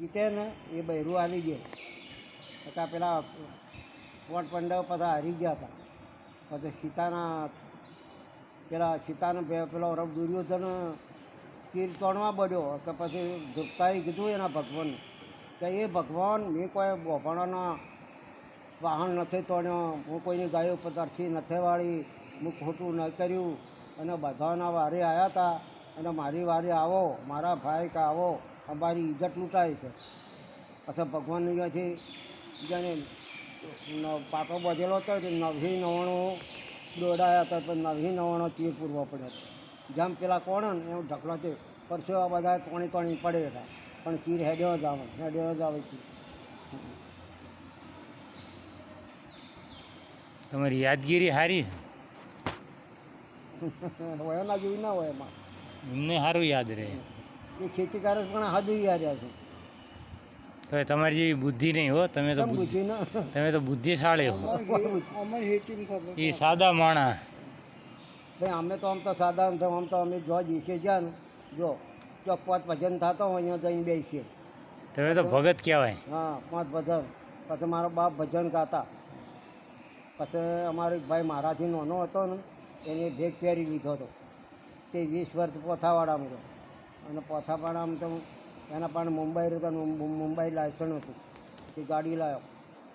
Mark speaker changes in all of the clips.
Speaker 1: જીતે ને એ બૈરું હારી ગયો. હતા પેલા પોટ પંડવ બધા હારી ગયા હતા. પછી સીતાના, પેલા સીતાનો પેલો રબ દુર્યોધન તીર તોડવા પડ્યો કે પછી ધ્રુપતાએ કીધું એના ભગવાનને કે એ ભગવાન, મેં કોઈ બોભાણાના વાહન નથી તોડ્યો, હું કોઈની ગાયો પદાર્થી નથી વાળી, હું ખોટું ન કર્યું. અને બધાના વારે આવ્યા હતા, અને મારી વારે આવો, મારા ભાઈ કે આવો. અમારી ઇજ્જત લૂંટાય છે. પછી ભગવાનની અહીંયાથી જાણે પાટો બાંધેલો હતો તે નવી નવાણું દોડાયા હતા તો નવી નવાણો ચીર પૂરવો પડ્યો હતો. જેમ પેલા કોણ ને એવું ઢકલો તે પરસેવા બધા કોણી તોણી પડે હતા. પણ ચીર હેડ્યો જ આવે હેડ્યો જ આવે ચીર.
Speaker 2: તમારી યાદગીરી સારી
Speaker 1: હોય ના જેવી ના હોય એમાં.
Speaker 2: એમને સારું યાદ રહે.
Speaker 1: એ ખેતીકાર પણ હાજુ યાર્યા છે
Speaker 2: તો તમારી જેવી બુદ્ધિ નહીં હો તમે તો બુદ્ધિ તમે તો બુદ્ધિશાળી હો.
Speaker 1: અમારે હેચી ખબર
Speaker 2: એ સાદા માણસ
Speaker 1: ભાઈ અમે તો આમ તો સાદા આમ તો આમ તો અમે જો દિવસે ગયા ને જો જો પાંચ ભજન થતો હોય અહીંયા જઈને બેસીએ.
Speaker 2: તમે તો ભગત કહેવાય.
Speaker 1: હા પાંચ ભજન. પછી મારો બાપ ભજન ગાતા. પછી અમારો ભાઈ મારાથી નાનો હતો ને એને ભેગ પહેરી લીધો હતો. તે વીસ વર્ષ પોથાવાડામાં હતો પણ આમ તો એના પણ મુંબઈ રહેતા મુંબઈ લાયસન્સ હતું. તે ગાડી લાવ્યો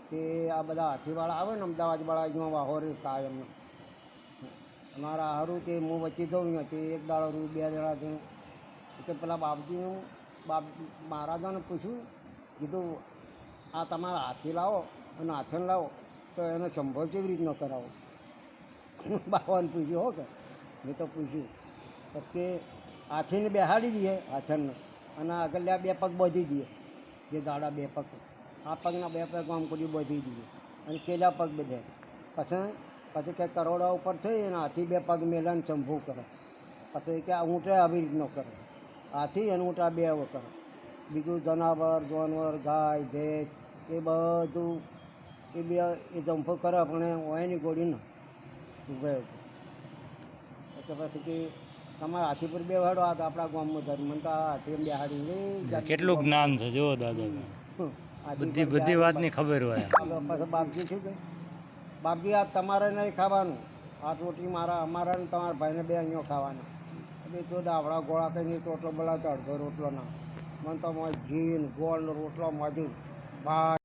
Speaker 1: તે આ બધા હાથીવાળા આવે ને અમદાવાદવાળા અહીંયા વાહોર કાયમ અમારા હારું તે હું વચ્ચે જઉં તે એક દાડો રૂ બે દાડા જઉં એટલે પેલા બાપજીનું, બાપ, મહારાજાને પૂછ્યું, કીધું, આ તમારા હાથી લાવો અને હાથણ લાવો, તો એને સંભવ કેવી રીતનો કરાવો? બાવાને પૂછ્યું, હો કે? મેં તો પૂછ્યું, પછી કે હાથીને બેહાડી દઈએ હાથરને. અને આગળના બે પગ બાંધી દઈએ. જે દાડા બે પગ. આ પગના બે પગ આમ કરી બાંધી દઈએ. અને કેલા પગ બધે. પછી પછી કે કરોડા ઉપર થઈ અને હાથી બે પગ મેલાને સંભવ કરે. પછી કે ઊંટે આવી રીતનો કરે. હાથી અને ઊંટા બે કરે. બીજું જનાવર, જાનવર, ગાય, ભેંસ, એ બધું એ બે એ જંફો કરે પણ ઓયની ગોળીને. ગયો એટલે પછી કે તમારા હાથી પર બેહાડો આ તો આપણા ગામમાં ધર્મ મને તો હાથી બેહાડી
Speaker 2: કેટલું જ્ઞાન છે જો દાદા બધી બધી વાતની ખબર હોય.
Speaker 1: પછી બાપજી શું કે બાપજી આ તમારે નહીં ખાવાનું. આ રોટી મારા અમારા ને તમારા ભાઈને બે અહીંયા ખાવાના. એટલે તો ડાબડા ગોળા કરીને નહીં રોટલો બોલાવતો અડધો રોટલો ના. મને તો મારે ઘી ગોળ રોટલો મજૂર ભાત